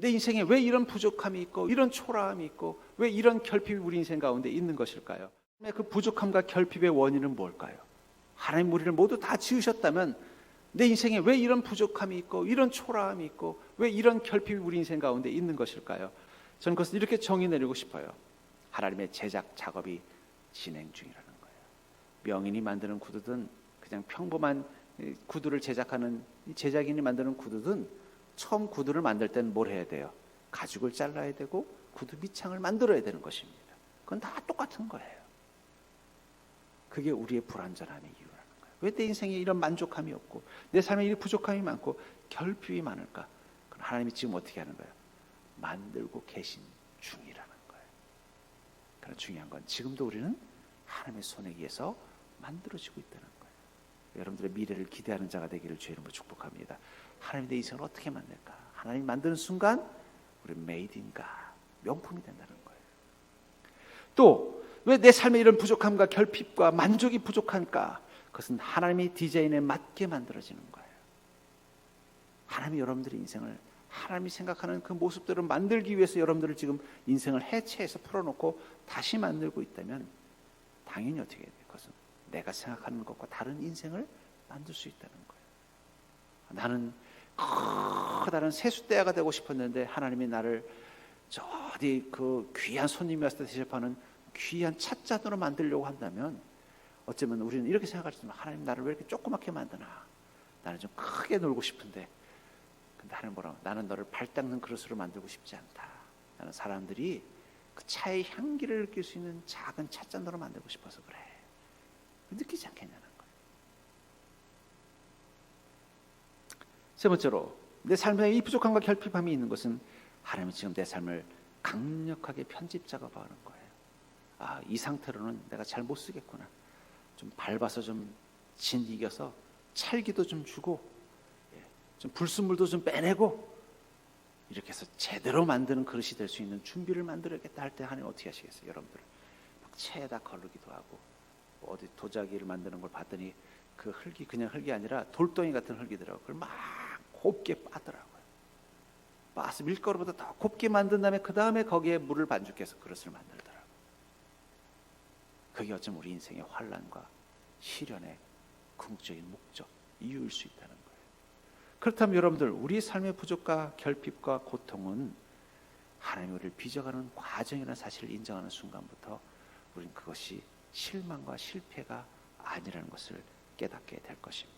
내 인생에 왜 이런 부족함이 있고 이런 초라함이 있고 왜 이런 결핍이 우리 인생 가운데 있는 것일까요? 그 부족함과 결핍의 원인은 뭘까요? 하나님 우리를 모두 다 지으셨다면 내 인생에 왜 이런 부족함이 있고 이런 초라함이 있고 왜 이런 결핍이 우리 인생 가운데 있는 것일까요? 저는 그것을 이렇게 정의 내리고 싶어요. 하나님의 제작 작업이 진행 중이라는 거예요. 명인이 만드는 구두든 그냥 평범한 구두를 제작하는 제작인이 만드는 구두든 처음 구두를 만들 때는 뭘 해야 돼요? 가죽을 잘라야 되고 구두 밑창을 만들어야 되는 것입니다. 그건 다 똑같은 거예요. 그게 우리의 불완전함의 이유라는 거예요. 왜 내 인생에 이런 만족함이 없고 내 삶에 이 부족함이 많고 결핍이 많을까? 그럼 하나님이 지금 어떻게 하는 거예요? 만들고 계신 중이라는 거예요. 그러나 중요한 건 지금도 우리는 하나님의 손에 의해서 만들어지고 있다는 거예요. 여러분들의 미래를 기대하는 자가 되기를 주의 이름으로 축복합니다. 하나님 내 인생을 어떻게 만들까? 하나님 만드는 순간 우리 메이드인가 명품이 된다는 거예요. 또 왜 내 삶에 이런 부족함과 결핍과 만족이 부족한가? 그것은 하나님의 디자인에 맞게 만들어지는 거예요. 하나님이 여러분들의 인생을 하나님이 생각하는 그 모습대로 만들기 위해서 여러분들을 지금 인생을 해체해서 풀어놓고 다시 만들고 있다면 당연히 어떻게 해야 돼요? 그것은 내가 생각하는 것과 다른 인생을 만들 수 있다는 거예요. 나는 커다란 세숫대야가 되고 싶었는데 하나님이 나를 저 어디 그 귀한 손님이 왔을 때 대접하는 귀한 찻잔으로 만들려고 한다면 어쩌면 우리는 이렇게 생각할 수 있지만 하나님 나를 왜 이렇게 조그맣게 만드나? 나는 좀 크게 놀고 싶은데 근데 하나님 뭐라고? 나는 너를 발 닦는 그릇으로 만들고 싶지 않다. 나는 사람들이 그 차의 향기를 느낄 수 있는 작은 찻잔으로 만들고 싶어서 그래. 느끼지 않겠냐는 거예요 세 번째로 내 삶에 이 부족함과 결핍함이 있는 것은 하나님이 지금 내 삶을 강력하게 편집 작업하는 거예요. 아, 이 상태로는 내가 잘 못 쓰겠구나. 좀 밟아서 좀 진이겨서 찰기도 좀 주고, 예, 좀 불순물도 좀 빼내고, 이렇게 해서 제대로 만드는 그릇이 될 수 있는 준비를 만들어야겠다 할 때 하나님 어떻게 하시겠어요, 여러분들? 막 채에다 걸르기도 하고, 뭐 어디 도자기를 만드는 걸 봤더니 그 흙이 그냥 흙이 아니라 돌덩이 같은 흙이더라고요. 그걸 막 곱게 빠더라고요. 빠서 밀가루보다 더 곱게 만든 다음에 그 다음에 거기에 물을 반죽해서 그릇을 만들더라고요. 그게 어쩌면 우리 인생의 환란과 시련의 궁극적인 목적, 이유일 수 있다는 거예요. 그렇다면 여러분들 우리 삶의 부족과 결핍과 고통은 하나님 우리를 빚어가는 과정이라는 사실을 인정하는 순간부터 우리는 그것이 실망과 실패가 아니라는 것을 깨닫게 될 것입니다.